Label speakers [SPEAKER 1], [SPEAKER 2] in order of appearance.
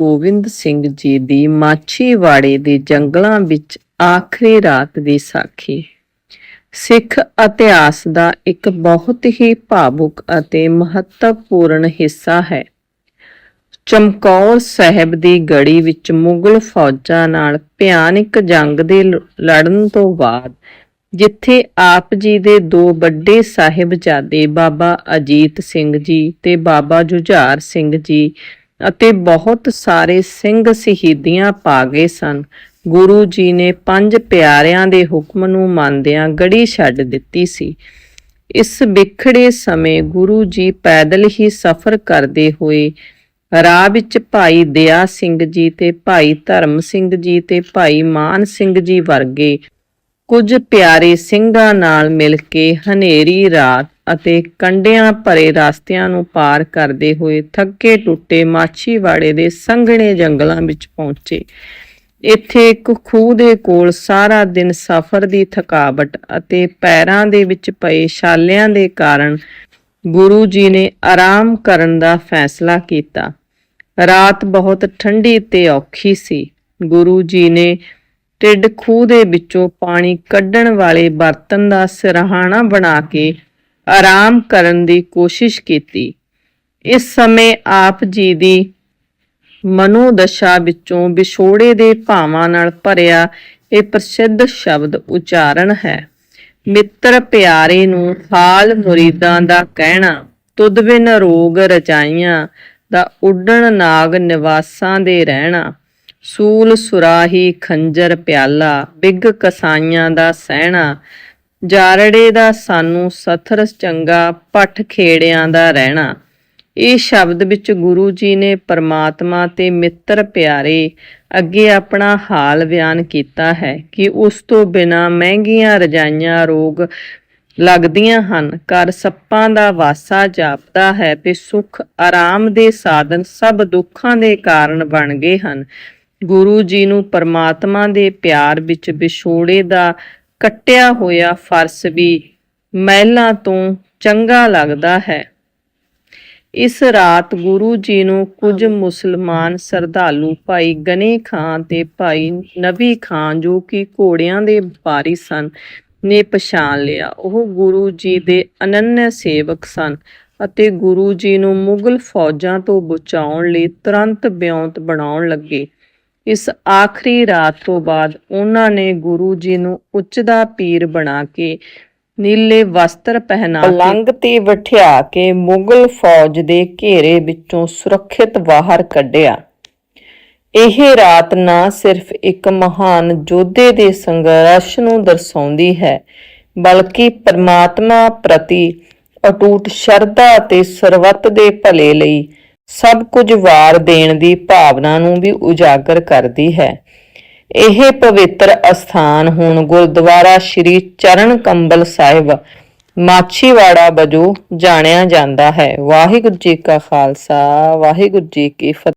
[SPEAKER 1] ਗੋਬਿੰਦ ਸਿੰਘ ਜੀ ਦੀ ਮਾਛੀਵਾੜੇ ਦੇ ਜੰਗਲਾਂ ਵਿੱਚ ਆਖਰੀ ਰਾਤ ਦੀ ਸਾਖੀ। ਸਿੱਖ ਇਤਿਹਾਸ ਦਾ ਇੱਕ ਬਹੁਤ ਹੀ ਭਾਵੁਕ ਅਤੇ ਮਹੱਤਵਪੂਰਨ ਹਿੱਸਾ ਹੈ। ਚਮਕੌਰ ਸਾਹਿਬ ਦੀ ਗੜੀ ਵਿੱਚ ਮੁਗਲ ਫੌਜਾਂ ਨਾਲ ਭਿਆਨਕ ਜੰਗ ਦੇ ਲੜਨ ਤੋਂ ਬਾਅਦ, ਜਿੱਥੇ ਆਪ ਜੀ ਦੇ ਦੋ ਵੱਡੇ ਸਾਹਿਬਜ਼ਾਦੇ ਬਾਬਾ ਅਜੀਤ ਸਿੰਘ ਜੀ ਤੇ ਬਾਬਾ ਜੁਝਾਰ ਸਿੰਘ ਜੀ ਅਤੇ ਬਹੁਤ ਸਾਰੇ ਸਿੰਘ ਸ਼ਹੀਦੀਆਂ ਪਾ ਗਏ ਸਨ। ਗੁਰੂ ਜੀ ਨੇ ਪੰਜ ਪਿਆਰਿਆਂ ਦੇ ਹੁਕਮ ਨੂੰ ਮੰਨਦਿਆਂ ਗੜੀ ਛੱਡ ਦਿੱਤੀ ਸੀ। ਇਸ ਵਿਖੜੇ ਸਮੇਂ ਗੁਰੂ ਜੀ ਪੈਦਲ ਹੀ ਸਫ਼ਰ ਕਰਦੇ ਹੋਏ ਰਾਹ ਵਿੱਚ ਭਾਈ ਦਇਆ ਸਿੰਘ ਜੀ ਤੇ ਭਾਈ ਧਰਮ ਸਿੰਘ ਜੀ ਤੇ ਭਾਈ ਮਾਨ ਸਿੰਘ ਜੀ ਵਰਗੇ ਕੁਝ ਪਿਆਰੇ ਸਿੰਘਾਂ ਨਾਲ ਮਿਲ ਕੇ ਹਨੇਰੀ ਰਾਤ ਅਤੇ ਕੰਡਿਆਂ ਭਰੇ ਰਸਤਿਆਂ ਨੂੰ ਪਾਰ ਕਰਦੇ ਹੋਏ ਥੱਕੇ ਟੁੱਟੇ ਮਾਛੀਵਾੜੇ ਦੇ ਸੰਘਣੇ ਜੰਗਲਾਂ ਵਿੱਚ ਪਹੁੰਚੇ। ਇੱਥੇ ਇੱਕ ਖੂਹ ਦੇ ਕੋਲ ਸਾਰਾ ਦਿਨ ਸਫ਼ਰ ਦੀ ਥਕਾਵਟ ਅਤੇ ਪੈਰਾਂ ਦੇ ਵਿੱਚ ਪਏ ਛਾਲਿਆਂ ਦੇ ਕਾਰਨ ਗੁਰੂ ਜੀ ਨੇ ਆਰਾਮ ਕਰਨ ਦਾ ਫੈਸਲਾ ਕੀਤਾ। ਰਾਤ ਬਹੁਤ ਠੰਡੀ ਤੇ ਔਖੀ ਸੀ। ਗੁਰੂ ਜੀ ਨੇ ਢਿੱਡ ਖੂਹ ਦੇ ਵਿੱਚੋਂ ਪਾਣੀ ਕੱਢਣ ਵਾਲੇ ਬਰਤਨ ਦਾ ਸਿਰਹਾਣਾ ਬਣਾ ਕੇ ਆਰਾਮ ਕਰਨ ਦੀ ਕੋਸ਼ਿਸ਼ ਕੀਤੀ। ਇਸ ਸਮੇਂ ਆਪ ਜੀ ਦੀ ਮਨੋਦਸ਼ਾ ਵਿੱਚੋਂ ਵਿਛੋੜੇ ਦੇ ਭਾਵਾਂ ਨਾਲ ਭਰਿਆ ਇਹ ਪ੍ਰਸਿੱਧ ਸ਼ਬਦ ਉਚਾਰਨ ਹੈ। ਮਿੱਤਰ ਪਿਆਰੇ ਨੂੰ ਹਾਲ ਮੁਰੀਦਾਂ ਦਾ ਕਹਿਣਾ ਤੁਧ ਰੋਗ ਰਚਾਈਆਂ ਦਾ ਉੱਡਣ ਨਾਗ ਨਿਵਾਸਾਂ ਦੇ ਰਹਿਣਾ ਸੂਲ ਸੁਰਾਹੀ ਖੰਜਰ ਪਿਆਲਾ, ਬਿਗ ਕਸਾਈਆਂ ਦਾ ਸਹਿਣਾ ਜਾਰੜੇ ਦਾ ਸਾਨੂੰ ਸਥਰ ਚੰਗਾ, ਪੱਠ ਖੇੜਿਆਂ ਦਾ ਰਹਿਣਾ। ਇਹ ਸ਼ਬਦ ਵਿੱਚ ਗੁਰੂ ਜੀ ਨੇ ਪਰਮਾਤਮਾ ਤੇ ਮਿੱਤਰ ਪਿਆਰੇ ਅੱਗੇ ਆਪਣਾ ਹਾਲ ਬਿਆਨ ਕੀਤਾ ਹੈ ਕਿ ਉਸ ਤੋਂ ਬਿਨਾ ਮਹਿੰਗੀਆਂ ਰਜਾਈਆਂ ਰੋਗ ਲੱਗਦੀਆਂ ਹਨ। ਘਰ ਸੱਪਾਂ ਦਾ ਵਾਸਾ ਜਾਪਦਾ ਹੈ ਤੇ ਸੁਖ ਆਰਾਮ ਦੇ ਸਾਧਨ ਸਭ ਦੁੱਖਾਂ ਦੇ ਕਾਰਨ ਬਣ ਗਏ ਹਨ। ਗੁਰੂ ਜੀ ਨੂੰ ਪਰਮਾਤਮਾ ਦੇ ਪਿਆਰ ਵਿੱਚ ਵਿਛੋੜੇ ਦਾ ਕੱਟਿਆ ਹੋਇਆ ਫਰਸ਼ ਵੀ ਮਹਿਲਾਂ ਤੋਂ ਚੰਗਾ ਲੱਗਦਾ ਹੈ। ਇਸ ਰਾਤ ਗੁਰੂ ਜੀ ਨੂੰ ਕੁਝ ਮੁਸਲਮਾਨ ਸਰਧਾਲੂ ਭਾਈ ਗਨੇ ਖਾਂ ਤੇ ਭਾਈ ਨਬੀ ਖਾਂ ਜੋ ਕਿ ਘੋੜਿਆਂ ਦੇ ਵਪਾਰੀ ਸਨ, ਨੇ ਪਛਾਣ ਲਿਆ। ਉਹ ਗੁਰੂ ਜੀ ਦੇ ਅਨੰਨ ਸੇਵਕ ਸਨ ਅਤੇ ਗੁਰੂ ਜੀ ਨੂੰ ਮੁਗਲ ਫੌਜਾਂ ਤੋਂ ਬਚਾਉਣ ਲਈ ਤੁਰੰਤ ਬਿਉਂਤ ਬਣਾਉਣ ਲੱਗੇ। ਇਸ ਆਖਰੀ ਰਾਤ ਤੋਂ ਬਾਅਦ ਉਹਨਾਂ ਨੇ ਗੁਰੂ ਜੀ ਨੂੰ ਉੱਚ ਦਾ ਪੀਰ ਬਣਾ ਕੇ ਨੀਲੇ ਵਸਤਰ ਪਹਿਨਾ ਕੇ ਪਲੰਗ ਤੇ ਬਿਠਾ ਕੇ ਮੁਗਲ ਫੌਜ ਦੇ ਘੇਰੇ ਵਿੱਚੋਂ ਸੁਰੱਖਿਅਤ ਬਾਹਰ ਕੱਢਿਆ। ਇਹ ਰਾਤ ਨਾ ਸਿਰਫ ਇੱਕ ਮਹਾਨ ਯੋਧੇ ਦੇ ਸੰਘਰਸ਼ ਨੂੰ ਦਰਸਾਉਂਦੀ ਹੈ, ਬਲਕਿ ਪਰਮਾਤਮਾ ਪ੍ਰਤੀ ਅਟੂਟ ਸ਼ਰਧਾ ਅਤੇ ਸਰਬੱਤ ਦੇ ਭਲੇ ਲਈ ਸਭ ਕੁਝ ਵਾਰ ਦੇਣ ਦੀ ਭਾਵਨਾ ਨੂੰ ਵੀ ਉਜਾਗਰ ਕਰਦੀ ਹੈ। ਇਹ ਪਵਿੱਤਰ ਅਸਥਾਨ ਹੁਣ ਗੁਰਦੁਆਰਾ ਸ੍ਰੀ ਚਰਨ ਕੰਬਲ ਸਾਹਿਬ, ਮਾਛੀਵਾੜਾ ਵਜੋਂ ਜਾਣਿਆ ਜਾਂਦਾ ਹੈ। ਵਾਹਿਗੁਰੂ ਜੀ ਕਾ ਖਾਲਸਾ, ਵਾਹਿਗੁਰੂ ਜੀ ਕੀ ਫਤਿਹ।